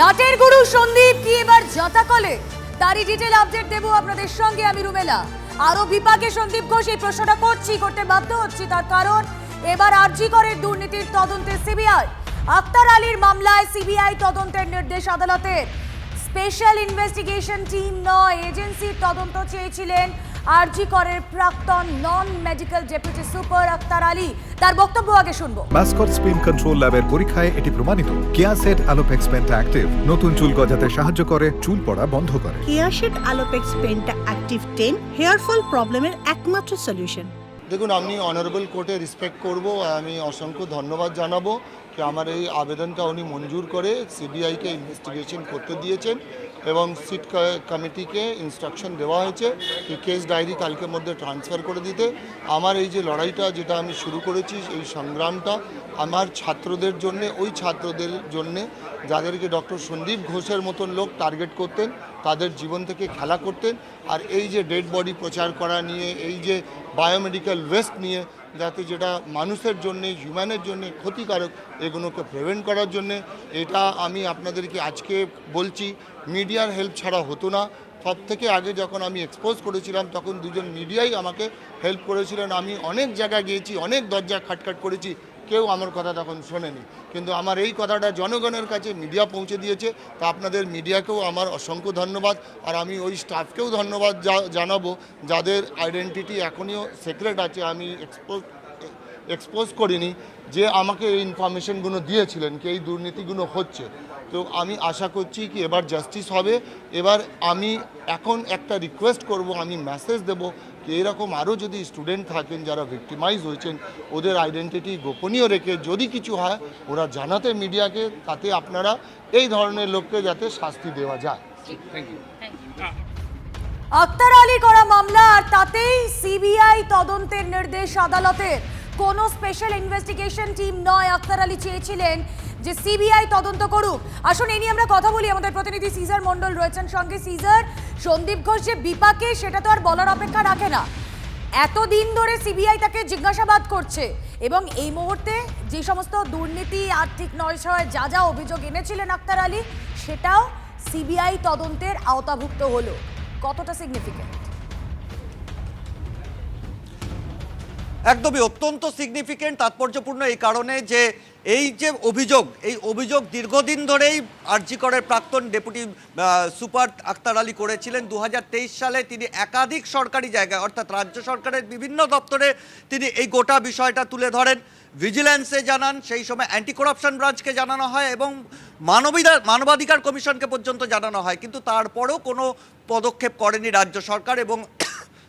নাটের গুরু সন্দীপ কি এবার জাতাকলে তারই ডিটেল আপডেট দেবো আপনাদের সঙ্গে আমি রুমেলা। আরও বিপাকে সন্দীপ ঘোষ এই প্রশ্নটা করছি, করতে বাধ্য হচ্ছি তার কারণ, এবার আরজি করে দুর্নীতির তদন্তে সিবিআই। আক্তার আলীর মামলায় সিবিআই তদন্তের নির্দেশ আদালতের। স্পেশাল ইনভেস্টিগেশন টিম নয়, এজেন্সির তদন্ত চেয়েছিলেন আরজি করের প্রাক্তন non medical deputy super Akhtar Ali. তার বক্তব্য আগে শুনব। মাস্কট স্পিন কন্ট্রোল ল্যাবের পরীক্ষায় এটি প্রমাণিত। কেয়াসেট আলোপেক্স পেন্টা অ্যাক্টিভ নতুন চুল গজাতে সাহায্য করে চুল পড়া বন্ধ করে। কেয়াশেড আলোপেক্স পেনটা অ্যাক্টিভ টেন হেয়ার ফল প্রবলেমের একমাত্র সলিউশন দেখুন আমি অনারেবল কোর্টে রেসপেক্ট করব আমি অসংখ্য ধন্যবাদ জানাব কি আমার এই আবেদনটা উনি মঞ্জুর করে সিবিআইকে ইনভেস্টিগেশন করতে দিয়েছেন। এবং সিট কমিটিকে ইনস্ট্রাকশন দেওয়া হয়েছে কি কেস ডায়েরি কালকের মধ্যে ট্রান্সফার করে দিতে। আমার এই যে লড়াইটা যেটা আমি শুরু করেছি, এই সংগ্রামটা আমার ছাত্রদের জন্যে, ওই ছাত্রদের জন্যে যাদেরকে ডক্টর সন্দীপ ঘোষের মতন লোক টার্গেট করতেন, তাদের জীবন থেকে খেলা করতেন। আর এই যে ডেড বডি প্রচার করা নিয়ে, এই যে বায়োমেডিক্যাল ওয়েস্ট নিয়ে যাতে যেটা মানুষের জন্য হিউম্যানের জন্য ক্ষতিকারক, এগুলোকে প্রিভেন্ট করার জন্য, এটা আমি আপনাদেরকে আজকে বলছি। মিডিয়ার হেল্প ছাড়া হতো না। সব থেকে আগে যখন আমি এক্সপোজ করেছিলাম, তখন দুজন মিডিয়াই আমাকে হেল্প করেছিলেন। আমি অনেক জায়গায় গিয়েছি, অনেক দরজা খাটখাট করেছি। কেউ আমার কথা তখন শোনেনি। কিন্তু আমার এই কথাটা জনগণের কাছে মিডিয়া পৌঁছে দিয়েছে, তা আপনাদের মিডিয়াকেও আমার অসংখ্য ধন্যবাদ। আর আমি ওই স্টাফকেও ধন্যবাদ জানাব, যাদের আইডেন্টিটি এখনও সিক্রেট আছে, আমি এক্সপোজ এক্সপোজ করিনি যে আমাকে এই ইনফরমেশনগুলো দিয়েছিলেন, কি এই দুর্নীতিগুলো হচ্ছে। তো আমি আশা করছি কি এবার জাস্টিস হবে। এবার আমি এখন একটা রিকোয়েস্ট করব, আমি মেসেজ দেব কি এরকম আরও যদি স্টুডেন্ট থাকেন যারা ভিক্টিমাইজ হয়েছেন ওদের আইডেন্টিটি গোপনীয় রেখে যদি কিছু হয় ওরা জানাতে মিডিয়াকে তাতে আপনারা এই ধরনের লোককে যাতে শাস্তি দেওয়া যায়। আক্তার আলী করা মামলা আর তাতেই সিবিআই তদন্তের নির্দেশ আদালতের। কোনো স্পেশাল ইনভেস্টিগেশন টিম নয় আক্তার আলী চেয়েছিলেন যে সিবিআই তদন্ত করুক। আসুন, এ নিয়ে আমরা কথা বলি আমাদের প্রতিনিধি সিজার মণ্ডল রয়েছেন সঙ্গে। সিজার, সন্দীপ ঘোষ যে বিপাকে, সেটা তো আর বলার অপেক্ষা রাখে না। এতদিন ধরে সিবিআই তাকে জিজ্ঞাসাবাদ করছে এবং এই মুহূর্তে যে সমস্ত দুর্নীতি, আর্থিক নয়ছয় যা যা অভিযোগ এনেছিলেন আক্তার আলী, সেটাও সিবিআই তদন্তের আওতাভুক্ত হলো। কতটা সিগনিফিকেন্ট একদমই অত্যন্ত সিগনিফিকেন্ট তাৎপর্যপূর্ণ এই কারণে যে এই যে অভিযোগ, এই অভিযোগ দীর্ঘদিন ধরেই আরজিকরের প্রাক্তন ডেপুটি সুপার আক্তার আলী করেছিলেন। দু হাজার তেইশ সালে তিনি একাধিক সরকারি জায়গায়, অর্থাৎ রাজ্য সরকারের বিভিন্ন দপ্তরে তিনি এই গোটা বিষয়টা তুলে ধরেন। ভিজিল্যান্সে জানান, সেই সময় অ্যান্টি করাপশন ব্রাঞ্চকে জানানো হয় এবং মানবিদার মানবাধিকার কমিশনকে পর্যন্ত জানানো হয়। কিন্তু তারপরেও কোনো পদক্ষেপ করেনি রাজ্য সরকার এবং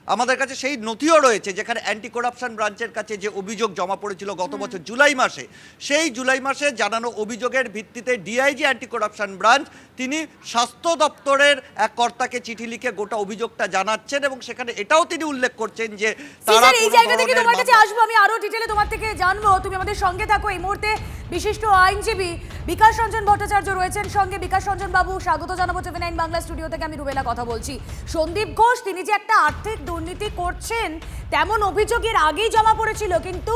আমাদের কাছে সেই নথিও রয়েছে যেখানে অ্যান্টি করাপশন ব্রাঞ্চের কাছে যে অভিযোগ জমা পড়েছিল গত বছর জুলাই মাসে সেই জুলাই মাসে জানানো অভিযোগের ভিত্তিতে ডিআইজি অ্যান্টি করাপশন ব্রাঞ্চ তিনি স্বাস্থ্য দপ্তরের এক কর্তাকে চিঠি লিখে গোটা অভিযোগটা জানাচ্ছেন এবং সেখানে এটাও তিনি উল্লেখ করছেন যে তারা এই জায়গা থেকে তোমার কাছে আসব আমি আরও ডিটেলে তোমার থেকে জানব। তুমি আমাদের সঙ্গে থাকো এই মুহূর্তে। বিশিষ্ট আইনজীবী বিকাশ রঞ্জন ভট্টাচার্য রয়েছেন সঙ্গে। বিকাশ রঞ্জন বাবু, স্বাগত জানাব টিভি নাইন বাংলা স্টুডিও থেকে। আমি রুবেলা কথা বলছি। সন্দীপ ঘোষ, তিনি যে একটা আর্থিক দুর্নীতি করছেন, তেমন অভিযোগ এর আগেই জমা পড়েছিল, কিন্তু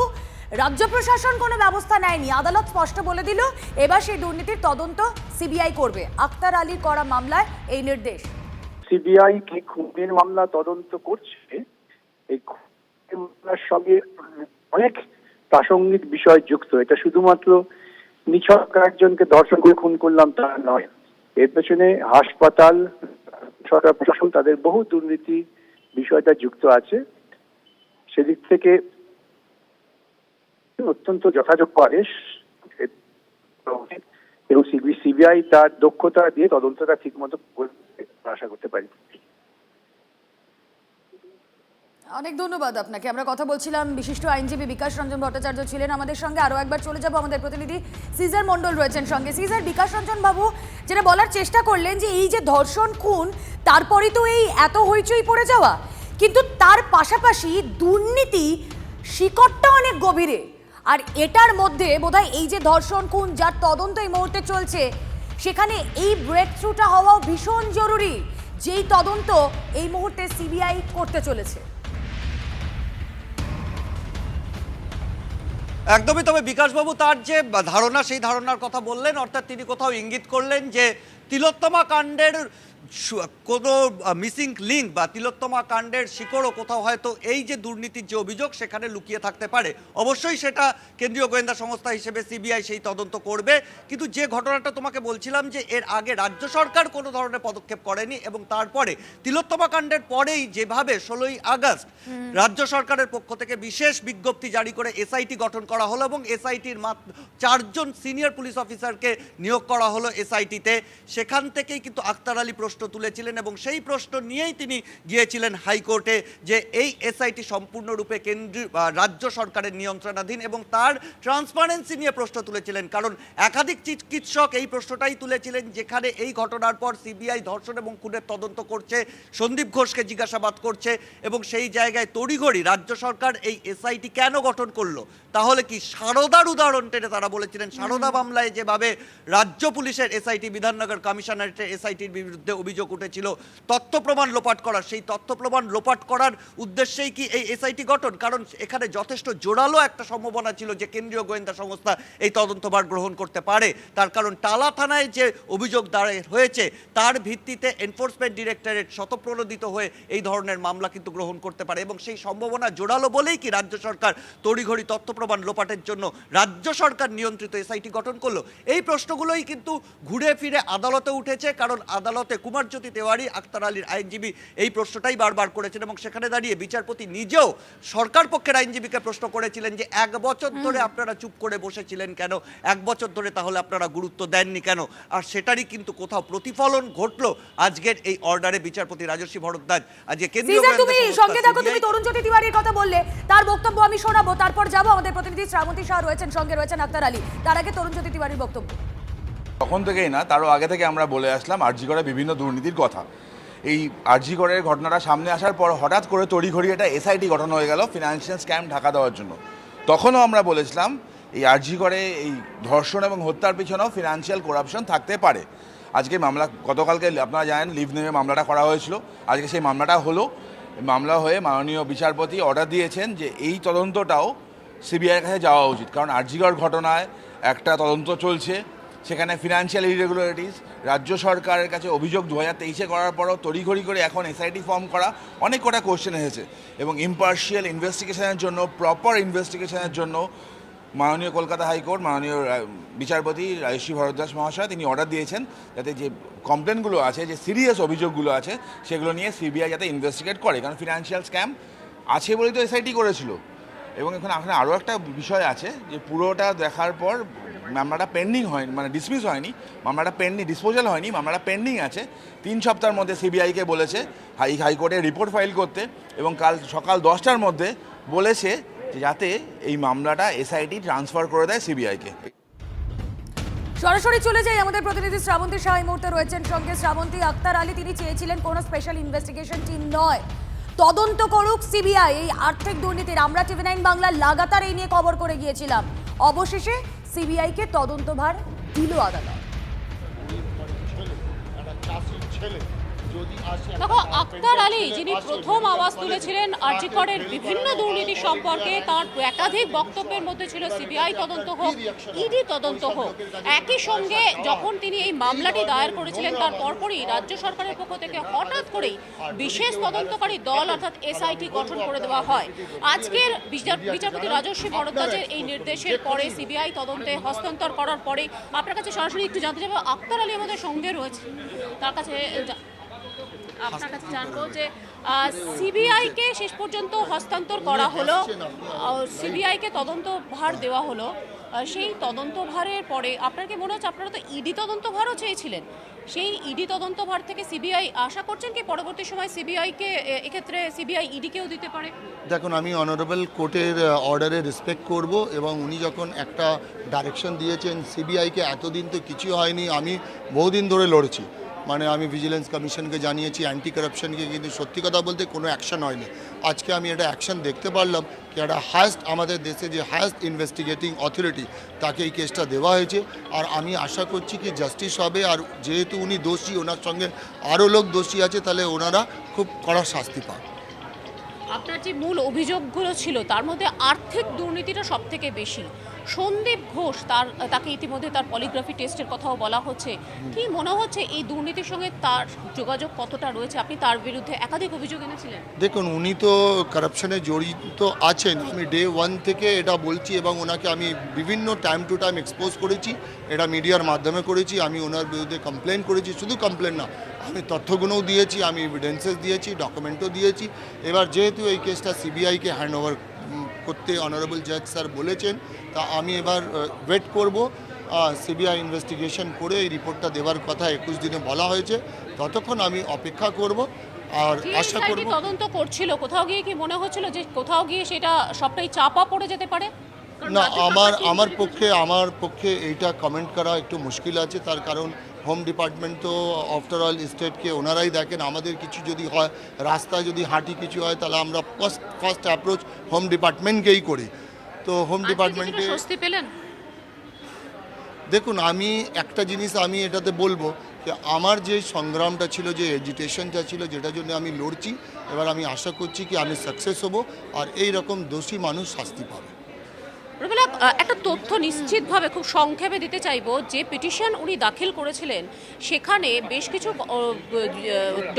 রাজ্য প্রশাসন কোনো ব্যবস্থা নেয়নি। আদালত স্পষ্ট বলে দিল, এবার সেই দুর্নীতির তদন্ত সিবিআই করবে। আক্তার আলীর করা মামলায় এই নির্দেশ। সিবিআই কি খুনের মামলা তদন্ত করছে? এই মামলার সঙ্গে অনেক প্রাসঙ্গিক বিষয় যুক্ত। এটা শুধুমাত্র নিছক একজনকে দর্শন করে খুন করলাম তা নয়। এর পেছনে হাসপাতাল, সরকার প্রশাসন, তাদের বহু দুর্নীতি বিষয়টা যুক্ত আছে। সেদিক থেকে অত্যন্ত যথাযোগ্য আদেশ। এবং সিবিআই তার দক্ষতা দিয়ে তদন্তটা ঠিক মতো আশা করতে পারি। অনেক ধন্যবাদ আপনাকে। আমরা কথা বলছিলাম বিশিষ্ট আইনজীবী বিকাশ রঞ্জন ভট্টাচার্য ছিলেন আমাদের সঙ্গে। আরও একবার চলে যাব আমাদের প্রতিনিধি সিজার মণ্ডল রয়েছেন সঙ্গে। সিজার, বিকাশ রঞ্জন বাবু, যেটা বলার চেষ্টা করলেন যে এই যে ধর্ষণ খুন, তারপরই তো এই এত হইচই পড়ে যাওয়া। কিন্তু তার পাশাপাশি দুর্নীতি শিকড়টা অনেক গভীরে। আর এটার মধ্যে বোধহয় এই যে ধর্ষণ খুন, যার তদন্ত এই মুহূর্তে চলছে, সেখানে এই ব্রেক থ্রুটা হওয়াও ভীষণ জরুরি, যেই তদন্ত এই মুহূর্তে সিবিআই করতে চলেছে। একদমই, তবে বিকাশবাবু তার যে ধারণা, সেই ধারণার কথা বললেন, অর্থাৎ তিনি কোথাও ইঙ্গিত করলেন যে তিলোত্তমা কাণ্ডের কোনো মিসিং লিঙ্ক বা তিলোত্তমা কাণ্ডের শিকড়ও কোথাও হয়তো এই যে দুর্নীতির যে অভিযোগ সেখানে লুকিয়ে থাকতে পারে। অবশ্যই সেটা কেন্দ্রীয় গোয়েন্দা সংস্থা হিসেবে সিবিআই সেই তদন্ত করবে। কিন্তু যে ঘটনাটা তোমাকে বলছিলাম যে এর আগে রাজ্য সরকার কোনো ধরনের পদক্ষেপ করেনি এবং তারপরে তিলোত্তমা কাণ্ডের পরেই যেভাবে ষোলোই আগস্ট রাজ্য সরকারের পক্ষ থেকে বিশেষ বিজ্ঞপ্তি জারি করে এসআইটি গঠন করা হলো এবং এসআইটির মাত্র চারজন সিনিয়র পুলিশ অফিসারকে নিয়োগ করা হলো এসআইটিতে। সেখান থেকেই কিন্তু আক্তার আলী প্রশ্ন তুলেছিলেন এবং সেই প্রশ্ন নিয়েই তিনি গিয়েছিলেন হাইকোর্টে যে এই এসআইটি সম্পূর্ণরূপে কেন্দ্রীয় বা রাজ্য সরকারের নিয়ন্ত্রণাধীন এবং তার ট্রান্সপারেন্সি নিয়ে প্রশ্ন তুলেছিলেন। কারণ একাধিক চিকিৎসক এই প্রশ্নটাই তুলেছিলেন যেখানে এই ঘটনার পর সিবিআই ধর্ষণ এবং খুনের তদন্ত করছে সন্দীপ ঘোষকে জিজ্ঞাসাবাদ করছে এবং সেই জায়গায় তড়িঘড়ি রাজ্য সরকার এই এসআইটি কেন গঠন করল? তাহলে কি সারদার উদাহরণ টেনে তারা বলেছিলেন? সারদা মামলায় যেভাবে রাজ্য পুলিশের এসআইটি বিধাননগর কমিশনারেটের এসআইটির বিরুদ্ধে অভিযোগ উঠেছিল, তথ্য প্রমাণ লোপাট করার। সেই তথ্য প্রমাণ লোপাট করার উদ্দেশ্যেই কি এই এসআইটি গঠন? কারণ এখানে যথেষ্ট জোরালো একটা সম্ভাবনা ছিল যে কেন্দ্রীয় গোয়েন্দা সংস্থা এই তদন্তভার গ্রহণ করতে পারে। তার কারণ টালা থানায় যে অভিযোগ দায়ের হয়েছে, তার ভিত্তিতে এনফোর্সমেন্ট ডিরেক্টরেট শতপ্রণোদিত হয়ে এই ধরনের মামলা কিন্তু গ্রহণ করতে পারে এবং সেই সম্ভাবনা জোরালো বলেই কি রাজ্য সরকার তড়িঘড়ি তথ্য প্রমাণ লোপাটের জন্য রাজ্য সরকার নিয়ন্ত্রিত এসআইটি গঠন করল? এই প্রশ্নগুলোই কিন্তু ঘুরে ফিরে আদালতে উঠেছে, কারণ আদালতে কুমারজ্যোতি তেওয়ারি আক্তার আলীর আইনজীবী এই প্রশ্নটাই বারবার করেছেন এবং সেখানে দাঁড়িয়ে বিচারপতি নিজেও সরকার পক্ষের আইনজীবীকে প্রশ্ন করেছিলেন যে এক বছর ধরে আপনারা চুপ করে বসেছিলেন কেন? এক বছর ধরে তাহলে আপনারা গুরুত্ব দেননি কেন? আর সেটারই কিন্তু কোথাও প্রতিফলন ঘটলো আজকের এই অর্ডারে বিচারপতি রাজস্বী ভরদ্বাজ। আজকে কেন্দ্রীয় তুমি সঙ্গে থাকো তুমি তরুণ জ্যোতি তিওয়ারির কথা বললে। তার বক্তব্য আমি শোনাবো তারপর যাব আমাদের প্রতিনিধি শ্রাবন্তী শাহ রয়েছেন সঙ্গে রয়েছেন আক্তার আলী। তার আগে তরুণ জ্যোতি তিওয়ারির বক্তব্য। তখন থেকেই না, তারও আগে থেকে আমরা বলে আসলাম আরজি করে বিভিন্ন দুর্নীতির কথা। এই আরজি করের ঘটনাটা সামনে আসার পর হঠাৎ করে তড়িঘড়ি একটা এসআইটি গঠন হয়ে গেল ফিনান্সিয়াল স্ক্যাম ঢাকা দেওয়ার জন্য। তখনও আমরা বলেছিলাম, এই আরজি করে এই ধর্ষণ এবং হত্যার পিছনেও ফিনান্সিয়াল করাপশন থাকতে পারে। আজকে মামলা, গতকালকে আপনারা জানেন লিভ নেমে মামলাটা করা হয়েছিল। আজকে সেই মামলাটা হলো। মামলা হয়ে মাননীয় বিচারপতি অর্ডার দিয়েছেন যে এই তদন্তটাও সিবিআইয়ের কাছে যাওয়া উচিত। কারণ আরজিগড় ঘটনায় একটা তদন্ত চলছে। সেখানে ফিনান্সিয়াল ইরেগুলারিটিস রাজ্য সরকারের কাছে অভিযোগ দু হাজার তেইশে করার পরও তড়িঘড়ি করে এখন এসআইটি ফর্ম করা অনেক কটা কোশ্চেন এসেছে। এবং ইম্পার্শিয়াল ইনভেস্টিগেশনের জন্য প্রপার ইনভেস্টিগেশনের জন্য মাননীয় কলকাতা হাইকোর্ট, মাননীয় বিচারপতি রাজশ্রী ভরদ্বাস মহাশয়, তিনি অর্ডার দিয়েছেন যাতে যে কমপ্লেনগুলো আছে, যে সিরিয়াস অভিযোগগুলো আছে, সেগুলো নিয়ে সিবিআই যাতে ইনভেস্টিগেট করে। কারণ ফিনান্সিয়াল স্ক্যাম আছে বলেই তো এসআইটি করেছিল। এবং এখানে এখানে আরও একটা বিষয় আছে যে পুরোটা দেখার পর মামলাটা পেন্ডিং হয়নি মানে ডিসমিস হয়নি, মামলাটা পেন্ডিং ডিসপোজাল হয়নি, মামলাটা পেন্ডিং আছে। তিন সপ্তাহের মধ্যে সিবিআইকে বলেছে, হাই, হাইকোর্টে রিপোর্ট ফাইল করতে এবং কাল সকাল দশটার মধ্যে বলেছে যাতে এই মামলাটা এসআইটি ট্রান্সফার করে দেয় সিবিআইকে সরাসরি চলে যাই আমাদের প্রতিনিধি শ্রাবন্তী শাহ এই মুহূর্তে রয়েছেন সঙ্গে। শ্রাবন্তী আক্তার আলী, তিনি চেয়েছিলেন কোনো স্পেশাল ইনভেস্টিগেশন টিম নয়। তদন্ত করুক সিবিআই এই আর্থিক দুর্নীতির। আমরা টিভি নাইন বাংলা লাগাতার এই নিয়ে কভার করে গিয়েছিলাম। অবশেষে সিবিআইকে তদন্তভার দিল আদালত। দেখো, আক্তার আলী যিনি প্রথম আওয়াজ তুলেছিলেন আরজিকরের বিভিন্ন দুর্নীতি সম্পর্কে, তার একাধিক বক্তব্যের মধ্যে ছিল সিবিআই তদন্ত হোক ইডি তদন্ত হোক। একই সঙ্গে যখন তিনি এই মামলাটি দায়ের করেছিলেন, তার পরপরই রাজ্য সরকারের পক্ষ থেকে হঠাৎ করেই বিশেষ তদন্তকারী দল, অর্থাৎ এসআইটি গঠন করে দেওয়া হয়। আজকের বিচার- বিচারপতি রাজস্বী ভরদ্বাজের এই নির্দেশের পরে সিবিআই তদন্তে হস্তান্তর করার পরে, আপনার কাছে সরাসরি একটু জানতে চাইব, আক্তার আলী আমাদের সঙ্গে রয়েছে। তার কাছে আপনার কাছে জানব যে সিবিআইকে শেষ পর্যন্ত হস্তান্তর করা হলো। সিবিআইকে তদন্ত ভার দেওয়া হলো। সেই তদন্ত ভারের পরে আপনার কি মনে হচ্ছে আপনারা তো ইডি তদন্ত ভারও চেয়েছিলেন? সেই ইডি তদন্ত ভার থেকে সিবিআই আশা করছেন কি পরবর্তী সময় সিবিআইকে এক্ষেত্রে সিবিআই ইডিকেও দিতে পারে? দেখুন, আমি অনারেবল কোর্টের অর্ডারে রেসপেক্ট করব এবং উনি যখন একটা ডাইরেকশন দিয়েছেন, সিবিআইকে এতদিন তো কিছু হয়নি, আমি বহুদিন ধরে লড়েছি। মানে আমি ভিজিলেন্স কমিশনকে জানিয়েছি অ্যান্টি করাপশনকে কিন্তু সত্যি কথা বলতে কোনো অ্যাকশন হয়নি। আজকে আমি এটা অ্যাকশন দেখতে পারলাম কি একটা হায়েস্ট আমাদের দেশে যে হায়েস্ট ইনভেস্টিগেটিং অথরিটি তাকে এই কেসটা দেওয়া হয়েছে। আর আমি আশা করছি কি জাস্টিস হবে, আর যেহেতু উনি দোষী, ওনার সঙ্গে আরও লোক দোষী আছে, তাহলে ওনারা খুব কড়া শাস্তি পান আপনার যে মূল অভিযোগগুলো ছিল, তার মধ্যে আর্থিক দুর্নীতিটা সব থেকে বেশি। সন্দীপ ঘোষ তার, তাকে ইতিমধ্যে তার পলিগ্রাফি টেস্টের কথাও বলা হচ্ছে। কি মনে হচ্ছে এই দুর্নীতির সঙ্গে তার যোগাযোগ কতটা রয়েছে? আপনি তার বিরুদ্ধে একাধিক অভিযোগ এনেছিলেন। দেখুন, উনি তো কারাপশনে জড়িত আছেন। আমি ডে ওয়ান থেকে এটা বলছি এবং ওনাকে আমি বিভিন্ন টাইম টু টাইম এক্সপোজ করেছি। এটা মিডিয়ার মাধ্যমে করেছি। আমি ওনার বিরুদ্ধে কমপ্লেন করেছি। শুধু কমপ্লেন না আমি তথ্যগুলোও দিয়েছি আমি এভিডেন্সেস দিয়েছি ডকুমেন্টও দিয়েছি। এবার যেহেতু এই কেসটা সিবিআইকে হ্যান্ড ওভার করতে অনারেবল জাজ স্যার বলেছেন তা আমি এবার ওয়েট করব। সিবিআই ইনভেস্টিগেশন করে এই রিপোর্টটা দেওয়ার কথা একুশ দিনে বলা হয়েছে। ততক্ষণ আমি অপেক্ষা করব আর আশা করব তদন্ত করছিল? কোথাও গিয়ে কি মনে হচ্ছিল যে কোথাও গিয়ে সেটা সবটাই চাপা পড়ে যেতে পারে? না আমার আমার পক্ষে আমার পক্ষে এইটা কমেন্ট করা একটু মুশকিল আছে। তার কারণ হোম ডিপার্টমেন্ট তো আফটার অল স্টেটকে ওনারাই দেখেন আমাদের কিছু যদি হয় রাস্তায় যদি হাঁটি কিছু হয় তাহলে আমরা ফার্স্ট ফার্স্ট অ্যাপ্রোচ হোম ডিপার্টমেন্টকেই করি। তো হোম আজকে ডিপার্টমেন্টে স্বস্তি পেলেন? দেখুন আমি একটা জিনিস আমি এটাতে বলব যে আমার যে সংগ্রামটা ছিল যে এজিটেশনটা ছিল যেটার জন্য আমি লড়ছি এবার আমি আশা করছি কি আমি সাকসেস হব আর এই রকম দোষী মানুষ শাস্তি পাবে। রবিলা একটা তথ্য নিশ্চিতভাবে খুব সংক্ষেপে দিতে চাইব। যে পিটিশন উনি দাখিল করেছিলেন, সেখানে বেশ কিছু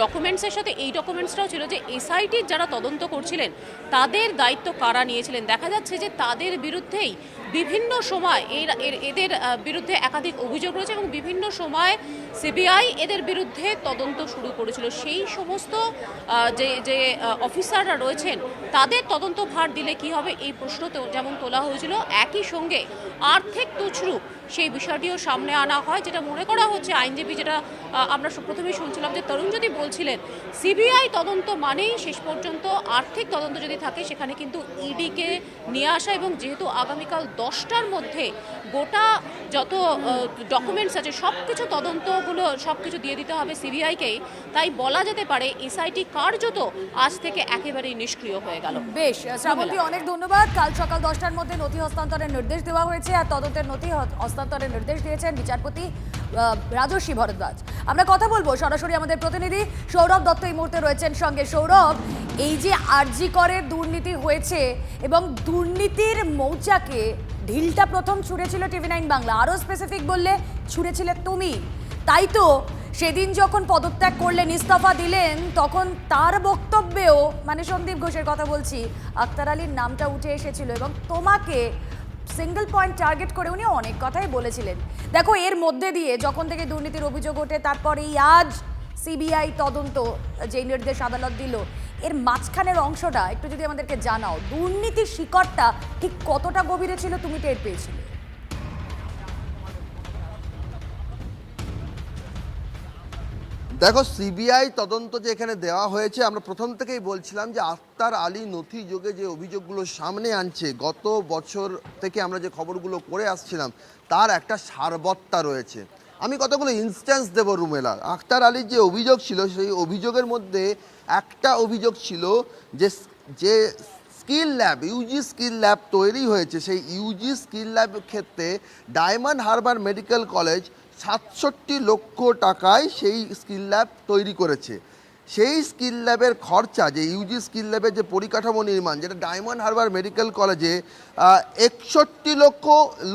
ডকুমেন্টসের সাথে এই ডকুমেন্টসটাও ছিল যে এসআইটির যারা তদন্ত করছিলেন, তাদের দায়িত্ব কারা নিয়েছিলেন? দেখা যাচ্ছে যে তাদের বিরুদ্ধেই বিভিন্ন সময় এর এদের বিরুদ্ধে একাধিক অভিযোগ রয়েছে এবং বিভিন্ন সময় সিবিআই এদের বিরুদ্ধে তদন্ত শুরু করেছিল। সেই সমস্ত যে যে অফিসাররা রয়েছেন, তাদের তদন্ত ভার দিলে কি হবে এই প্রশ্ন যেমন তোলা হয়েছিল, একই সঙ্গে আর্থিক তুছরূপ সেই বিষয়টিও সামনে আনা হয় যেটা মনে করা হচ্ছে আইনজীবী যেটা আমরা প্রথমেই শুনছিলাম যে তরুণ যদি বলছিলেন সিবিআই তদন্ত মানেই শেষ পর্যন্ত আর্থিক তদন্ত যদি থাকে সেখানে কিন্তু ইডিকে নিয়ে আসা এবং যেহেতু আগামীকাল দশটার মধ্যে গোটা যত ডকুমেন্টস আছে সব কিছু তদন্তগুলো সব কিছু দিয়ে দিতে হবে সিবিআইকেই। তাই বলা যেতে পারে এসআইটি কার্যত আজ থেকে একেবারেই নিষ্ক্রিয় হয়ে গেল। বেশ শ্রাবন্তী অনেক ধন্যবাদ। কাল সকাল দশটার মধ্যে নথি হস্তান্তরের নির্দেশ দেওয়া হয়েছে আর তদন্তের নথি হস্তান্তরের নির্দেশ দিয়েছেন বিচারপতি রাজস্বী ভরদ্বাজ। আমরা কথা বলব সরাসরি আমাদের প্রতিনিধি সৌরভ দত্ত এই মুহূর্তে রয়েছেন সঙ্গে। সৌরভ, এই যে আরজি করের দুর্নীতি হয়েছে এবং দুর্নীতির মৌচাকে ঢিলটা প্রথম ছুঁড়েছিল টিভি নাইন বাংলা। আরও স্পেসিফিক বললে, ছুঁড়েছিলে তুমি। তাই তো সেদিন যখন পদত্যাগ করলেন, ইস্তফা দিলেন, তখন তার বক্তব্যেও মানে সন্দীপ ঘোষের কথা বলছি, আক্তার আলীর নামটা উঠে এসেছিল এবং তোমাকে সিঙ্গেল পয়েন্ট টার্গেট করে উনি অনেক কথাই বলেছিলেন। দেখো, এর মধ্যে দিয়ে যখন থেকে দুর্নীতির অভিযোগ ওঠে, তারপরেই আজ সিবিআই তদন্ত যে নির্দেশ আদালত দিল, এর মাঝখানের অংশটা একটু যদি আমাদেরকে জানাও। দুর্নীতির শিকড়টা ঠিক কতটা গভীরে ছিল তুমি টের পেয়েছিলে? দেখো সিবিআই তদন্ত যে এখানে দেওয়া হয়েছে, আমরা প্রথম থেকেই বলছিলাম যে আফতার আলী নথি যোগে যে অভিযোগগুলো সামনে আনছে, গত বছর থেকে আমরা যে খবরগুলো করে আসছিলাম, তার একটা সারবত্তা রয়েছে। আমি কতগুলো ইনস্ট্যান্স দেবো, রুমেলা? আখতার আলীর যে অভিযোগ ছিল, সেই অভিযোগের মধ্যে একটা অভিযোগ ছিল যে যে skill lab UG skill lab তৈরি হয়েছে। সেই ইউজি স্কিল ল্যাবের ক্ষেত্রে ডায়মন্ড হারবার মেডিকেল কলেজ সাতষট্টি লক্ষ টাকায় সেই স্কিল ল্যাব তৈরি করেছে। সেই স্কিল ল্যাবের খরচা, যে ইউজি স্কিল ল্যাবের যে পরিকাঠামো নির্মাণ, যেটা ডায়মন্ড হারবার মেডিকেল কলেজে একষট্টি লক্ষ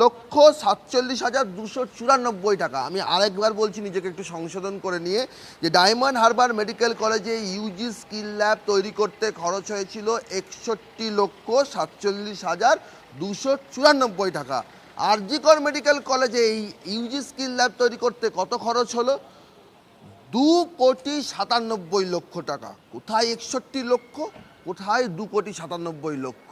লক্ষ সাতচল্লিশ হাজার দুশো চুরানব্বই টাকা। আমি আরেকবার বলছি, নিজেকে একটু সংশোধন করে নিয়ে, যে ডায়মন্ড হারবার মেডিকেল কলেজে ইউজি স্কিল ল্যাব তৈরি করতে খরচ হয়েছিল একষট্টি লক্ষ সাতচল্লিশ হাজার দুশো চুরানব্বই টাকা। আরজিকর মেডিকেল কলেজে এই ইউজি স্কিল ল্যাব তৈরি করতে কত খরচ হলো? দু কোটি সাতানব্বই লক্ষ টাকা। কোথায় একষট্টি লক্ষ? কোথায় দু কোটি সাতানব্বই লক্ষ?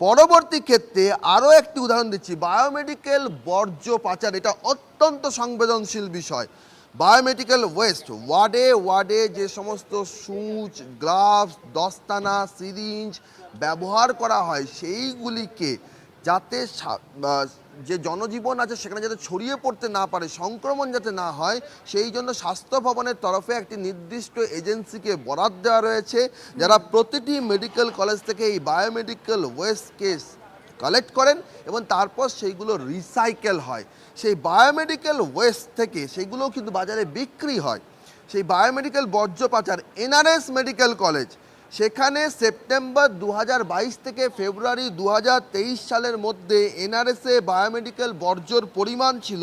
পরবর্তী ক্ষেত্রে আরও একটি উদাহরণ দিচ্ছি। বায়োমেডিকেল বর্জ্য পাচার, এটা অত্যন্ত সংবেদনশীল বিষয়। বায়োমেডিক্যাল ওয়েস্ট, ওয়ার্ডে ওয়ার্ডে যে সমস্ত সুচ গ্লাভস দস্তানা, সিরিঞ্জ ব্যবহার করা হয়, সেইগুলিকে যাতে যে জনজীবন আছে সেখানে যাতে ছড়িয়ে পড়তে না পারে, সংক্রমণ যাতে না হয়, সেই জন্য স্বাস্থ্য ভবনের তরফে একটি নির্দিষ্ট এজেন্সিকে বরাদ দেওয়া রয়েছে। যারা প্রতিটি মেডিকেল কলেজ থেকে এই বায়োমেডিক্যাল ওয়েস্টকে কালেক্ট করেন এবং তারপর সেইগুলো রিসাইকেল হয়। সেই বায়োমেডিক্যাল ওয়েস্ট থেকে সেগুলো কিন্তু বাজারে বিক্রি হয়। সেই বায়োমেডিক্যাল বর্জ্য পাচার, এনআরএস মেডিকেল কলেজ সেখানে সেপ্টেম্বর দু হাজার বাইশ থেকে ফেব্রুয়ারি দু হাজার তেইশ সালের মধ্যে এনআরএসএ বায়োমেডিক্যাল বর্জ্যর পরিমাণ ছিল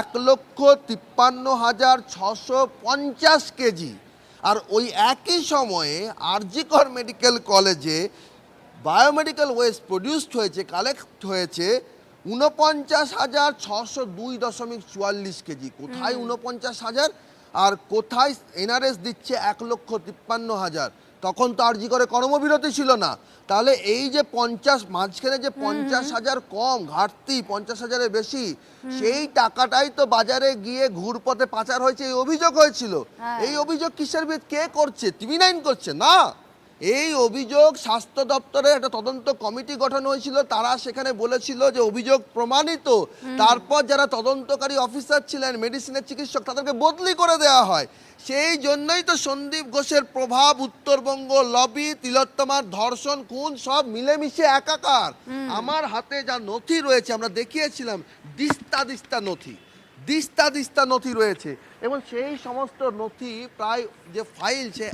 এক লক্ষ তিপ্পান্ন হাজার ছশো পঞ্চাশ কেজি। আর ওই একই সময়ে আরজিকর মেডিকেল কলেজে বায়োমেডিক্যাল ওয়েস্ট প্রডিউসড হয়েছে কালেক্ট হয়েছে উনপঞ্চাশ হাজার ছশো দুই দশমিক চুয়াল্লিশ কেজি। কোথায় উনপঞ্চাশ হাজার? আর কোথায় এনআরএস দিচ্ছে এক লক্ষ তিপ্পান্ন হাজার? তখন তো আরজি করে কর্মবিরতি ছিল না। তাহলে এই যে পঞ্চাশ মাঝখানে যে পঞ্চাশ হাজার কম ঘাটতি পঞ্চাশ হাজারের বেশি সেই টাকাটাই তো বাজারে গিয়ে ঘুরপথে পাচার হয়েছে এই অভিযোগ হয়েছিল। এই অভিযোগ কিসের কে করছে? টিভি নাইন করছে না? এই অভিযোগ স্বাস্থ্য দপ্তরের একটা তদন্ত কমিটি গঠন হয়েছিল তারা সেখানে বলেছিল যে অভিযোগ প্রমাণিত। তারপর যারা তদন্তকারী অফিসার ছিলেন মেডিসিনের চিকিৎসক তাদেরকে বদলি করে দেওয়া হয়। সেই জন্যই তো সন্দীপ ঘোষের প্রভাব উত্তরবঙ্গ লবি তিলোত্তমার ধর্ষণ খুন সব মিলেমিশে একাকার। আমার হাতে যা নথি রয়েছে আমরা দেখিয়েছিলাম দিস্তা দিস্তা নথি। দিস্তা দিস্তা নথি রয়েছে। এবং সেই সমস্ত নথি প্রায় যে ফাইল সে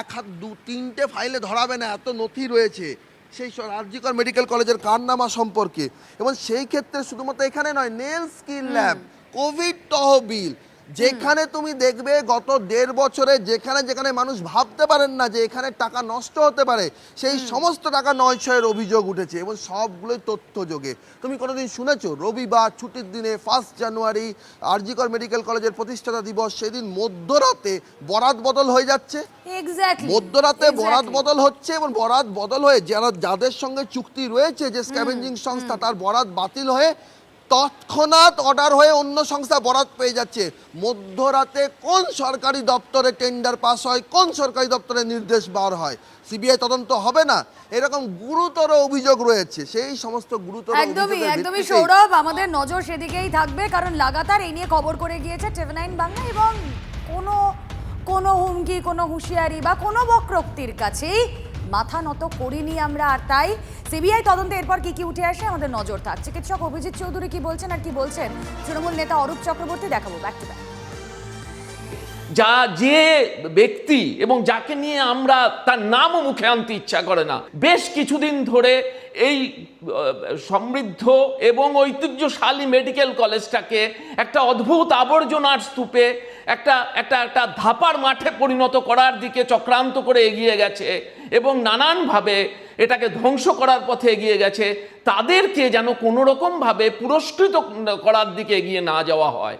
এক হাত দু তিনটে ফাইলে ধরাবে না এত নথি রয়েছে। সেই রাজ্যিকর মেডিকেল কলেজের কারনামা সম্পর্কে। এবং সেই ক্ষেত্রে শুধুমাত্র এখানে নয় নেল স্কিল ল্যাব কোভিড তহবিল যেখানে তুমি দেখবে গত দেড় বছরে যেখানে যেখানে মানুষ ভাবতে পারেন না যে এখানে টাকা নষ্ট হতে পারে সেই সমস্ত টাকা নয় ছয়ের অভিযোগ উঠেছে এবং সবগুলোই তথ্যযোগে তুমি কোনোদিন শুনেছো? রবিবার ছুটির দিনে ফার্স্ট জানুয়ারি আরজিকর মেডিকেল কলেজের প্রতিষ্ঠাতা দিবস সেদিন মধ্যরাতে বরাত বদল হয়ে যাচ্ছে? মধ্যরাতে বরাত বদল হচ্ছে এবং বরাত বদল হয়ে যারা যাদের সঙ্গে চুক্তি রয়েছে যে স্ক্যাভেঞ্জিং সংস্থা তার বরাত বাতিল হয়ে তৎক্ষণাৎ অর্ডার হয়ে অন্য সংস্থা বরাত পেয়ে যাচ্ছে। মধ্যরাতে কোন সরকারি দপ্তরে টেন্ডার পাস হয় কোন সরকারি দপ্তরে নির্দেশ বার হয় সিবিআই তদন্ত হবে না? এরকম গুরুতর অভিযোগ রয়েছে। সেই সমস্ত গুরুতর একদমই একদমই সৌরভ আমাদের নজর সেদিকেই থাকবে কারণ লাগাতার এই নিয়ে খবর করে গিয়েছে টিভি নাইন বাংলা এবং কোনো কোনো হুমকি কোনো হুঁশিয়ারি বা কোনো বক্রোক্তির কাছেই মাথা নত করিনি আমরা আর তাই সিবিআই তদন্তে এরপর কি কি উঠে আসে আমাদের নজর থাক। চিকিৎসক অভিজিৎ চৌধুরী কি বলছেন আর কি বলছেন তৃণমূল নেতা অরূপ চক্রবর্তী দেখাবো ব্যাক টু ব্যাক যা যে ব্যক্তি এবং যাকে নিয়ে আমরা তার নামও মুখে আনতে ইচ্ছা করে না, বেশ কিছুদিন ধরে এই সমৃদ্ধ এবং ঐতিহ্যশালী মেডিকেল কলেজটাকে একটা অদ্ভুত আবর্জনার স্তূপে একটা একটা একটা ধাপার মাঠে পরিণত করার দিকে চক্রান্ত করে এগিয়ে গেছে। এবং নানানভাবে এটাকে ধ্বংস করার পথে এগিয়ে গেছে, তাদেরকে যেন কোনো রকমভাবে পুরস্কৃত করার দিকে এগিয়ে না যাওয়া হয়।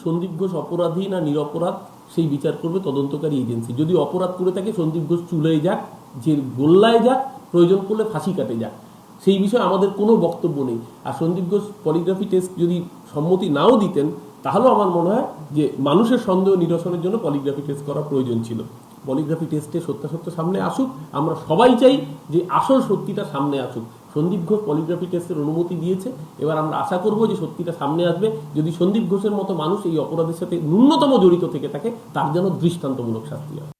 সন্দীপ ঘোষ অপরাধী না নিরপরাধ, সেই বিচার করবে তদন্তকারী এজেন্সি। যদি অপরাধ করে থাকে, সন্দীপ ঘোষ চুলে যাক যে গোল্লায় যাক, প্রয়োজন করলে ফাঁসি কাটে যাক। সেই বিষয়ে আমাদের কোনো বক্তব্য নেই। আর সন্দীপ ঘোষ পলিগ্রাফি টেস্ট যদি সম্মতি নাও দিতেন, তাহলেও আমার মনে হয় যে মানুষের সন্দেহ নিরসনের জন্য পলিগ্রাফি টেস্ট করা প্রয়োজন ছিল। পলিগ্রাফি টেস্টে সত্যাসত্য সামনে আসুক, আমরা সবাই চাই যে আসল সত্যিটা সামনে আসুক। সন্দীপ ঘোষ পলিগ্রাফি টেস্টের অনুমতি দিয়েছে। এবার আমরা আশা করব যে সত্যিটা সামনে আসবে। যদি সন্দীপ ঘোষের মতো মানুষ এই অপরাধের সাথে ন্যূনতম জড়িত থেকে থাকে, তার যেন দৃষ্টান্তমূলক শাস্তি হয়।